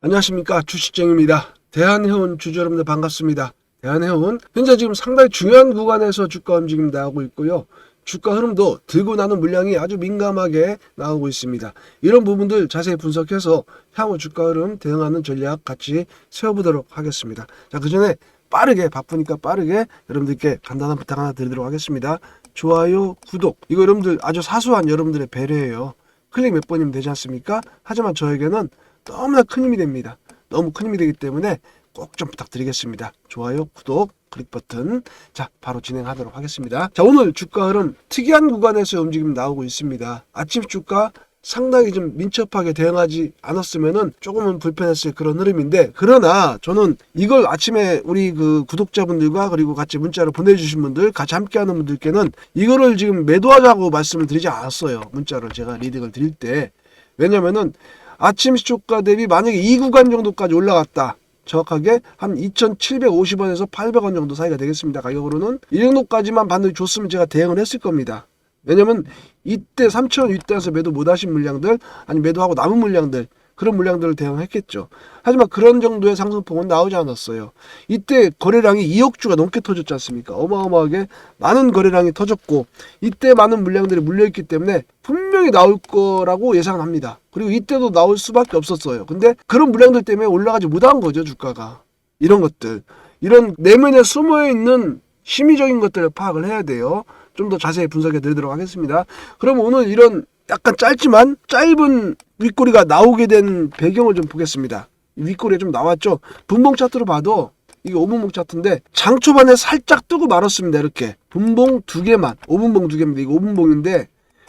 안녕하십니까 주식쟁입니다. 대한해운 주주 여러분들 반갑습니다. 대한해운 현재 지금 상당히 중요한 구간에서 주가 움직임 나오고 있고요. 주가 흐름도 들고 나는 물량이 아주 민감하게 나오고 있습니다. 이런 부분들 자세히 분석해서 향후 주가 흐름 대응하는 전략 같이 세워보도록 하겠습니다. 자, 그 전에 빠르게 바쁘니까 빠르게 여러분들께 간단한 부탁 하나 드리도록 하겠습니다. 좋아요, 구독. 이거 여러분들 아주 사소한 여러분들의 배려예요. 클릭 몇 번이면 되지 않습니까? 하지만 저에게는 너무나 큰 힘이 됩니다. 너무 큰 힘이 되기 때문에 꼭 좀 부탁드리겠습니다. 좋아요, 구독, 클릭 버튼. 자, 바로 진행하도록 하겠습니다. 자, 오늘 주가 흐름 특이한 구간에서 움직임 나오고 있습니다. 아침 주가 상당히 좀 민첩하게 대응하지 않았으면은 조금은 불편했을 그런 흐름인데 그러나 저는 이걸 아침에 우리 그 구독자분들과 그리고 같이 문자로 보내주신 분들 같이 함께하는 분들께는 이거를 지금 매도하자고 말씀을 드리지 않았어요 문자로 제가 리딩을 드릴 때 왜냐면은 아침 시초가 대비 만약에 이 구간 정도까지 올라갔다. 정확하게 한 2,750원에서 800원 정도 사이가 되겠습니다. 가격으로는. 이 정도까지만 반드시 줬으면 제가 대응을 했을 겁니다. 왜냐면 이때 3,000원 윗대에서 매도 못하신 물량들 아니 매도하고 남은 물량들 그런 물량들을 대응했겠죠. 하지만 그런 정도의 상승폭은 나오지 않았어요. 이때 거래량이 2억 주가 넘게 터졌지 않습니까? 어마어마하게 많은 거래량이 터졌고 이때 많은 물량들이 물려있기 때문에 분명히 나올 거라고 예상을 합니다. 그리고 이때도 나올 수밖에 없었어요. 근데 그런 물량들 때문에 올라가지 못한 거죠 주가가. 이런 것들 이런 내면에 숨어 있는 심리적인 것들을 파악을 해야 돼요. 좀 더 자세히 분석해 드리도록 하겠습니다. 그럼 오늘 이런 약간 짧지만 짧은 윗꼬리가 나오게 된 배경을 좀 보겠습니다. 이 윗꼬리가 좀 나왔죠. 분봉 차트로 봐도 이게 5분봉 차트인데 장 초반에 살짝 뜨고 말았습니다. 이렇게 분봉 두 개만 5분봉 두 개입니다. 이거 5분봉인데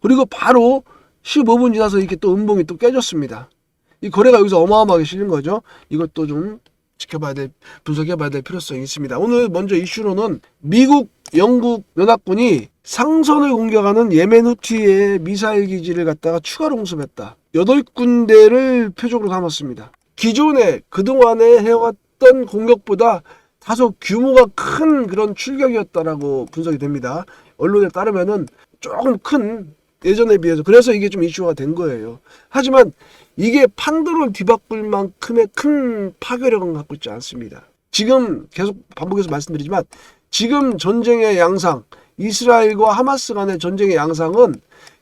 그리고 바로 15분 지나서 이렇게 또 음봉이 또 깨졌습니다. 이 거래가 여기서 어마어마하게 실린 거죠. 이것도 좀 지켜봐야 될 분석해봐야 될 필요성이 있습니다. 오늘 먼저 이슈로는 미국, 영국 연합군이 상선을 공격하는 예멘 후티의 미사일 기지를 갖다가 추가로 공습했다. 여덟 군데를 표적으로 삼았습니다. 기존에 그동안에 해왔던 공격보다 다소 규모가 큰 그런 출격이었다라고 분석이 됩니다. 언론에 따르면은 조금 큰 예전에 비해서 그래서 이게 좀 이슈가 된 거예요. 하지만 이게 판도를 뒤바꿀 만큼의 큰 파괴력은 갖고 있지 않습니다. 지금 계속 반복해서 말씀드리지만 지금 전쟁의 양상, 이스라엘과 하마스 간의 전쟁의 양상은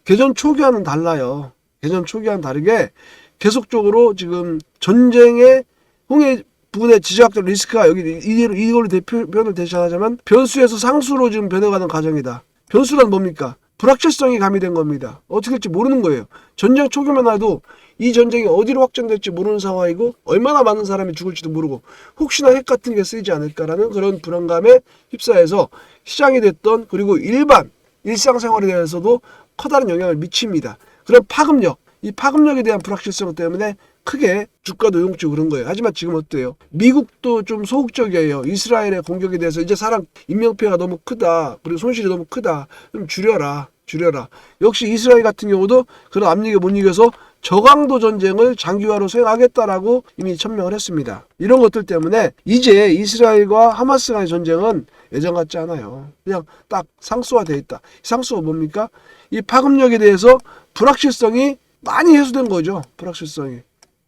개전 초기와는 달라요. 개전 초기와는 다르게 계속적으로 지금 전쟁의 홍해 부분의 지정학적 리스크가 여기 이걸로 대표 표현을 대신하자면 변수에서 상수로 지금 변해가는 과정이다. 변수란 뭡니까? 불확실성이 가미된 겁니다. 어떻게 될지 모르는 거예요. 전쟁 초기만 해도 이 전쟁이 어디로 확전될지 모르는 상황이고 얼마나 많은 사람이 죽을지도 모르고 혹시나 핵 같은 게 쓰이지 않을까라는 그런 불안감에 휩싸여서 시장이 됐던 그리고 일반 일상생활에 대해서도 커다란 영향을 미칩니다. 그런 파급력, 이 파급력에 대한 불확실성 때문에 크게 주가도 요동치고 그런 거예요. 하지만 지금 어때요? 미국도 좀 소극적이에요. 이스라엘의 공격에 대해서 이제 사람 인명피해가 너무 크다. 그리고 손실이 너무 크다. 좀 줄여라. 줄여라. 역시 이스라엘 같은 경우도 그런 압력에 못 이겨서 저강도 전쟁을 장기화로 수행하겠다라고 이미 천명을 했습니다. 이런 것들 때문에 이제 이스라엘과 하마스 간의 전쟁은 예전 같지 않아요. 그냥 딱 상수화돼 있다. 상수가 뭡니까? 이 파급력에 대해서 불확실성이 많이 해소된 거죠. 불확실성이.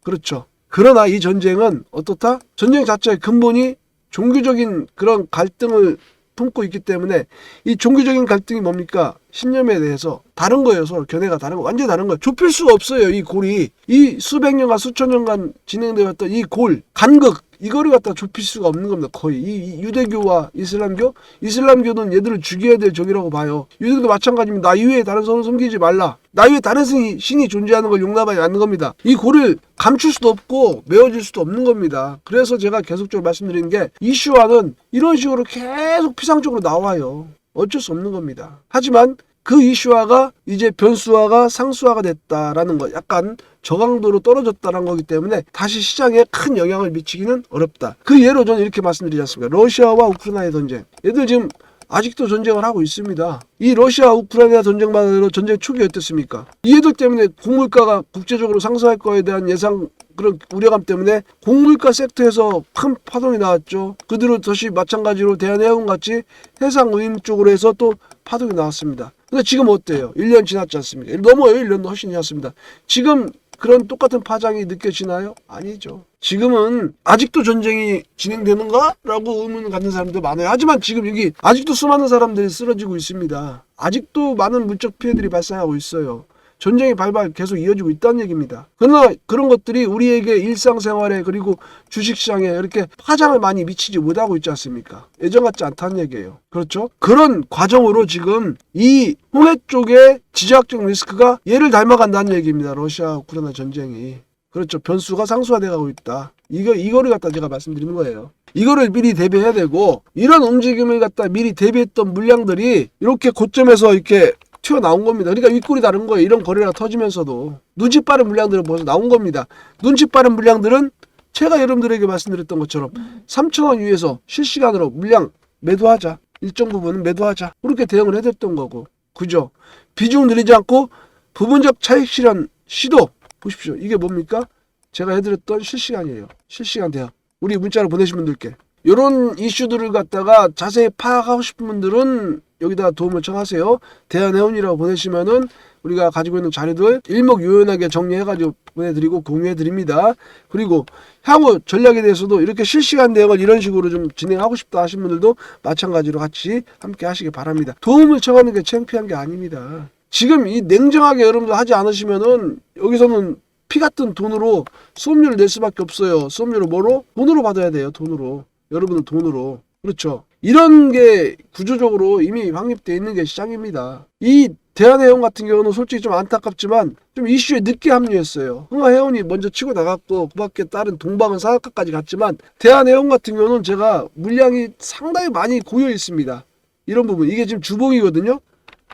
그렇죠. 그러나 이 전쟁은 어떻다? 전쟁 자체의 근본이 종교적인 그런 갈등을 품고 있기 때문에 이 종교적인 갈등이 뭡니까? 신념에 대해서 다른 거예요. 서로 견해가 다른 거. 완전히 다른 거예요. 좁힐 수가 없어요. 이 골이. 이 수백 년간 수천 년간 진행되었던 이 골, 간극, 이거를 갖다 좁힐 수가 없는 겁니다. 거의. 이, 이 유대교와 이슬람교? 이슬람교는 얘들을 죽여야 될 적이라고 봐요. 유대교도 마찬가지입니다. 나 이외에 다른 선을 섬기지 말라. 나 이외에 다른 신이, 신이 존재하는 걸 용납하지 않는 겁니다. 이 골을 감출 수도 없고 메워질 수도 없는 겁니다. 그래서 제가 계속적으로 말씀드리는 게 이슈화는 이런 식으로 계속 피상적으로 나와요. 어쩔 수 없는 겁니다. 하지만 그 이슈화가 이제 변수화가 상수화가 됐다라는 거 약간 저강도로 떨어졌다는 거기 때문에 다시 시장에 큰 영향을 미치기는 어렵다. 그 예로 저는 이렇게 말씀드리지 않습니까? 러시아와 우크라이나의 전쟁. 얘들 지금 아직도 전쟁을 하고 있습니다. 이 러시아 우크라이나 전쟁만으로 전쟁 초기 어땠습니까? 이해들 때문에 곡물가가 국제적으로 상승할 거에 대한 예상 그런 우려감 때문에 곡물가 섹터에서 큰 파동이 나왔죠. 그대로 다시 마찬가지로 대한해운 같이 해상 운임 쪽으로 해서 또 파동이 나왔습니다. 근데 지금 어때요? 1년 지났지 않습니까? 넘어요. 1년도 훨씬 지났습니다. 지금 그런 똑같은 파장이 느껴지나요? 아니죠. 지금은 아직도 전쟁이 진행되는가? 라고 의문을 갖는 사람도 많아요. 하지만 지금 여기 아직도 수많은 사람들이 쓰러지고 있습니다. 아직도 많은 물적 피해들이 발생하고 있어요. 전쟁이 발발 계속 이어지고 있다는 얘기입니다. 그러나 그런 것들이 우리에게 일상생활에 그리고 주식시장에 이렇게 파장을 많이 미치지 못하고 있지 않습니까? 예전 같지 않다는 얘기예요. 그렇죠? 그런 과정으로 지금 이 홍해 쪽의 지정학적 리스크가 얘를 닮아간다는 얘기입니다. 러시아 우크라이나 전쟁이. 그렇죠. 변수가 상수화돼 가고 있다. 이거 이거를 갖다 제가 말씀드리는 거예요. 이거를 미리 대비해야 되고 이런 움직임을 갖다 미리 대비했던 물량들이 이렇게 고점에서 이렇게 튀어나온 겁니다. 그러니까 윗골이 다른 거예요. 이런 거래가 터지면서도 눈치 빠른 물량들은 벌써 나온 겁니다. 눈치 빠른 물량들은 제가 여러분들에게 말씀드렸던 것처럼 3천원 위에서 실시간으로 물량 매도하자. 일정 부분은 매도하자. 그렇게 대응을 해줬던 거고. 그죠? 비중 늘리지 않고 부분적 차익 실현 시도 보십시오. 이게 뭡니까? 제가 해드렸던 실시간이에요. 실시간 대응. 우리 문자로 보내신 분들께. 이런 이슈들을 갖다가 자세히 파악하고 싶은 분들은 여기다 도움을 청하세요. 대한해운이라고 보내시면은 우리가 가지고 있는 자료들 일목요연하게 정리해가지고 보내드리고 공유해드립니다. 그리고 향후 전략에 대해서도 이렇게 실시간 대응을 이런 식으로 좀 진행하고 싶다 하신 분들도 마찬가지로 같이 함께 하시기 바랍니다. 도움을 청하는 게 창피한 게 아닙니다. 지금 이 냉정하게 여러분들 하지 않으시면은 여기서는 피 같은 돈으로 수업료를 낼 수밖에 없어요. 수업료를 뭐로? 돈으로 받아야 돼요. 돈으로. 여러분은 돈으로. 그렇죠. 이런 게 구조적으로 이미 확립되어 있는 게 시장입니다. 이 대한해운 같은 경우는 솔직히 좀 안타깝지만 좀 이슈에 늦게 합류했어요. 흥하해운이 먼저 치고 나갔고 그 밖에 다른 동방은 사각까지 갔지만 대한해운 같은 경우는 제가 물량이 상당히 많이 고여 있습니다. 이런 부분 이게 지금 주봉이거든요.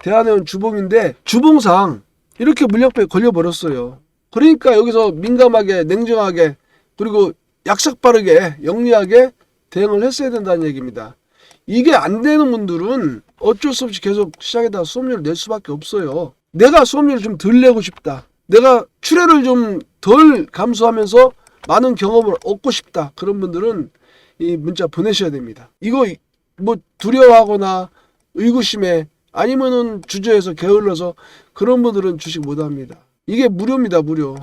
대한해운 주봉인데 주봉상 이렇게 물량배에 걸려버렸어요. 그러니까 여기서 민감하게 냉정하게 그리고 약삭 빠르게 영리하게 대응을 했어야 된다는 얘기입니다. 이게 안 되는 분들은 어쩔 수 없이 계속 시장에다 수업료를 낼 수밖에 없어요. 내가 수업료를 좀 덜 내고 싶다. 내가 출혈을 좀덜 감수하면서 많은 경험을 얻고 싶다. 그런 분들은 이 문자 보내셔야 됩니다. 이거 뭐 두려워하거나 의구심에 아니면은 주저해서 게을러서 그런 분들은 주식 못 합니다. 이게 무료입니다, 무료.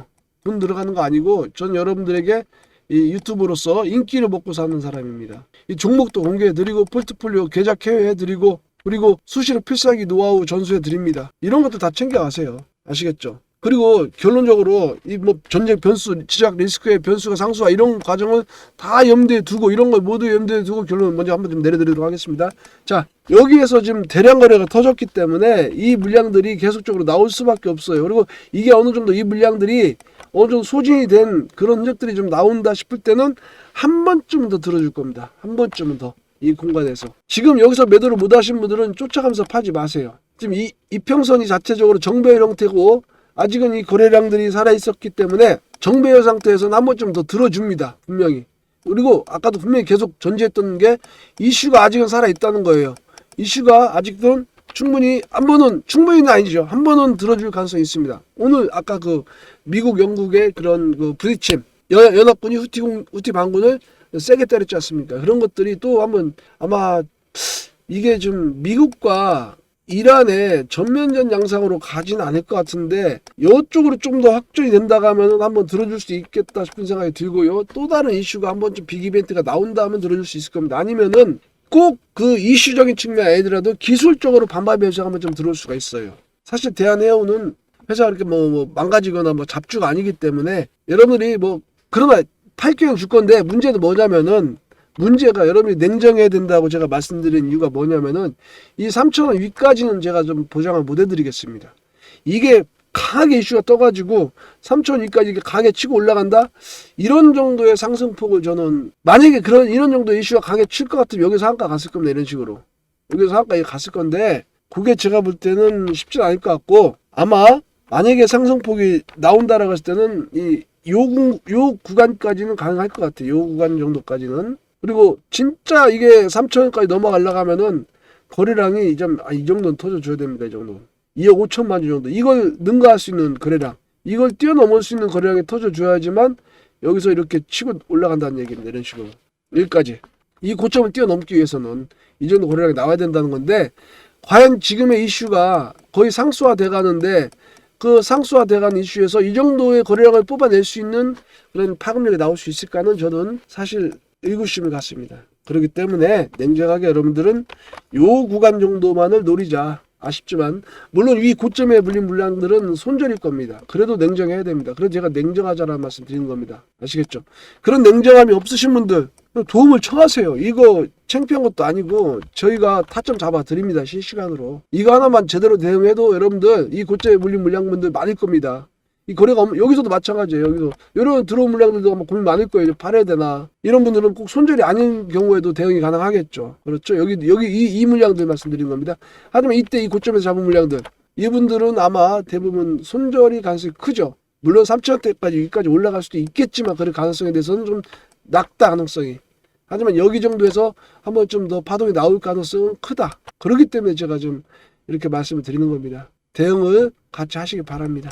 돈 들어가는 거 아니고 전 여러분들에게 이 유튜브로서 인기를 먹고 사는 사람입니다. 이 종목도 공개해 드리고 포트폴리오 계좌 케어해 드리고 그리고 수시로 필살기 노하우 전수해 드립니다. 이런 것도 다 챙겨 가세요. 아시겠죠? 그리고 결론적으로 이 뭐 전쟁 변수, 지적 리스크의 변수가 상수화 이런 과정을 다 염두에 두고 이런 걸 모두 염두에 두고 결론 먼저 한번 좀 내려드리도록 하겠습니다. 자 여기에서 지금 대량 거래가 터졌기 때문에 이 물량들이 계속적으로 나올 수밖에 없어요. 그리고 이게 어느 정도 이 물량들이 어느 정도 소진이 된 그런 흔적들이 좀 나온다 싶을 때는 한 번쯤은 더 들어줄 겁니다. 한 번쯤은 더. 이 공간에서. 지금 여기서 매도를 못 하신 분들은 쫓아가면서 파지 마세요. 지금 이 이평선이 자체적으로 정배열 형태고 아직은 이 거래량들이 살아 있었기 때문에 정배열 상태에서는 한 번쯤 더 들어줍니다. 분명히. 그리고 아까도 분명히 계속 전제했던 게 이슈가 아직은 살아 있다는 거예요. 이슈가 아직은 충분히 한 번은 충분히는 아니죠. 한 번은 들어줄 가능성이 있습니다. 오늘 아까 그 미국 영국의 그런 그 부딪힘 연- 연합군이 후티 공- 후티 반군을 세게 때렸지 않습니까? 그런 것들이 또 한번 아마 이게 좀 미국과 이란의 전면전 양상으로 가진 않을 것 같은데 이쪽으로 좀 더 확정이 된다고 하면 한번 들어줄 수 있겠다 싶은 생각이 들고요. 또 다른 이슈가 한번 좀 빅 이벤트가 나온다 하면 들어줄 수 있을 겁니다. 아니면은 꼭 그 이슈적인 측면 아니더라도 기술적으로 반발 배제가 한번 좀 들어올 수가 있어요. 사실 대한해운은 회사가 이렇게 뭐, 뭐 망가지거나 뭐 잡주가 아니기 때문에 여러분들이 뭐 그러나 팔경줄 건데 문제는 뭐냐면은 문제가 여러분이 냉정해야 된다고 제가 말씀드린 이유가 뭐냐면은 이 3천원 위까지는 제가 좀 보장을 못 해드리겠습니다. 이게 강하게 이슈가 떠가지고 3천 위까지 이렇게 강하게 치고 올라간다 이런 정도의 상승폭을 저는 만약에 그런 이런 정도의 이슈가 강하게 칠 것 같으면 여기서 한가 갔을 겁니다 이런 식으로 여기서 한가 갔을 건데 그게 제가 볼 때는 쉽지 않을 것 같고 아마 만약에 상승폭이 나온다라고 했을 때는 이 요, 구- 요 구간까지는 가능할 것 같아요. 요 구간 정도까지는. 그리고 진짜 이게 3천원까지 넘어가려고 하면은 거래량이 이, 점, 아, 이 정도는 터져줘야 됩니다. 이 정도. 2억 5천만 주 정도. 이걸 능가할 수 있는 거래량. 이걸 뛰어넘을 수 있는 거래량이 터져줘야지만 여기서 이렇게 치고 올라간다는 얘기입니다. 이런 식으로. 여기까지. 이 고점을 뛰어넘기 위해서는 이 정도 거래량이 나와야 된다는 건데 과연 지금의 이슈가 거의 상수화 돼 가는데 그 상수화 돼간 이슈에서 이 정도의 거래량을 뽑아낼 수 있는 그런 파급력이 나올 수 있을까는 저는 사실 의구심을 갖습니다. 그렇기 때문에 냉정하게 여러분들은 요 구간 정도만을 노리자. 아쉽지만 물론 위 고점에 물린 물량들은 손절일 겁니다. 그래도 냉정해야 됩니다. 그래서 제가 냉정하자라는 말씀 드리는 겁니다. 아시겠죠? 그런 냉정함이 없으신 분들 도움을 청하세요. 이거 창피한 것도 아니고 저희가 타점 잡아 드립니다. 실시간으로. 이거 하나만 제대로 대응해도 여러분들 이 고점에 물린 물량분들 많을 겁니다. 이 거래가 없- 여기서도 마찬가지예요. 여기서 이런 들어온 물량들도 아마 고민 많을 거예요. 팔아야 되나? 이런 분들은 꼭 손절이 아닌 경우에도 대응이 가능하겠죠. 그렇죠? 여기 여기 이, 이 물량들 말씀드린 겁니다. 하지만 이때 이 고점에서 잡은 물량들 이분들은 아마 대부분 손절이 가능성이 크죠. 물론 3천원대까지 여기까지 올라갈 수도 있겠지만 그럴 가능성에 대해서는 좀 낮다 가능성이. 하지만 여기 정도에서 한번 좀 더 파동이 나올 가능성은 크다. 그렇기 때문에 제가 좀 이렇게 말씀을 드리는 겁니다. 대응을 같이 하시기 바랍니다.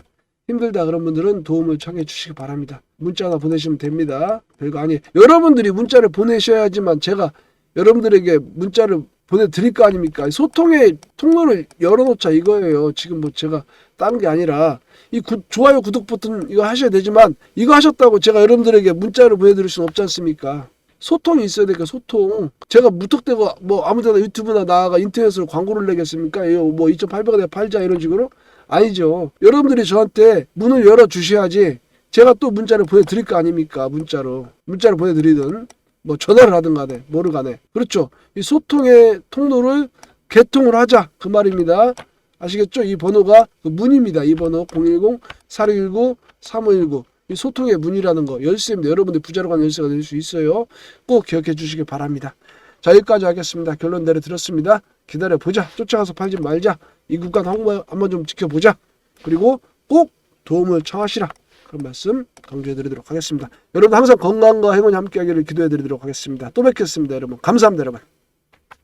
힘들다 그런 분들은 도움을 청해 주시기 바랍니다. 문자 하나 보내시면 됩니다. 별거 아니에요. 여러분들이 문자를 보내셔야지만 제가 여러분들에게 문자를 보내드릴 거 아닙니까? 소통의 통로를 열어놓자 이거예요. 지금 뭐 제가 다른 게 아니라 이 구- 좋아요 구독 버튼 이거 하셔야 되지만 이거 하셨다고 제가 여러분들에게 문자를 보내드릴 수는 없지 않습니까? 소통이 있어야 되니까 소통. 제가 무턱대고 뭐 아무데나 유튜브나 나가 인터넷으로 광고를 내겠습니까? 뭐 2,800원에 팔자 이런 식으로 아니죠. 여러분들이 저한테 문을 열어 주셔야지 제가 또 문자를 보내드릴 거 아닙니까? 문자로 문자를 보내드리든 뭐 전화를 하든 간에 뭐를 간에 그렇죠. 이 소통의 통로를 개통을 하자 그 말입니다. 아시겠죠? 이 번호가 그 문입니다. 이 번호 010-4619-3519. 이 소통의 문이라는 거 열쇠입니다. 여러분들 부자로 가는 열쇠가 될 수 있어요. 꼭 기억해 주시기 바랍니다. 자 여기까지 하겠습니다. 결론 내려드렸습니다. 기다려 보자. 쫓아가서 팔지 말자. 이 구간 한번 한번 좀 지켜보자. 그리고 꼭 도움을 청하시라. 그런 말씀 강조해 드리도록 하겠습니다. 여러분 항상 건강과 행운이 함께하기를 기도해 드리도록 하겠습니다. 또 뵙겠습니다. 여러분 감사합니다. 여러분.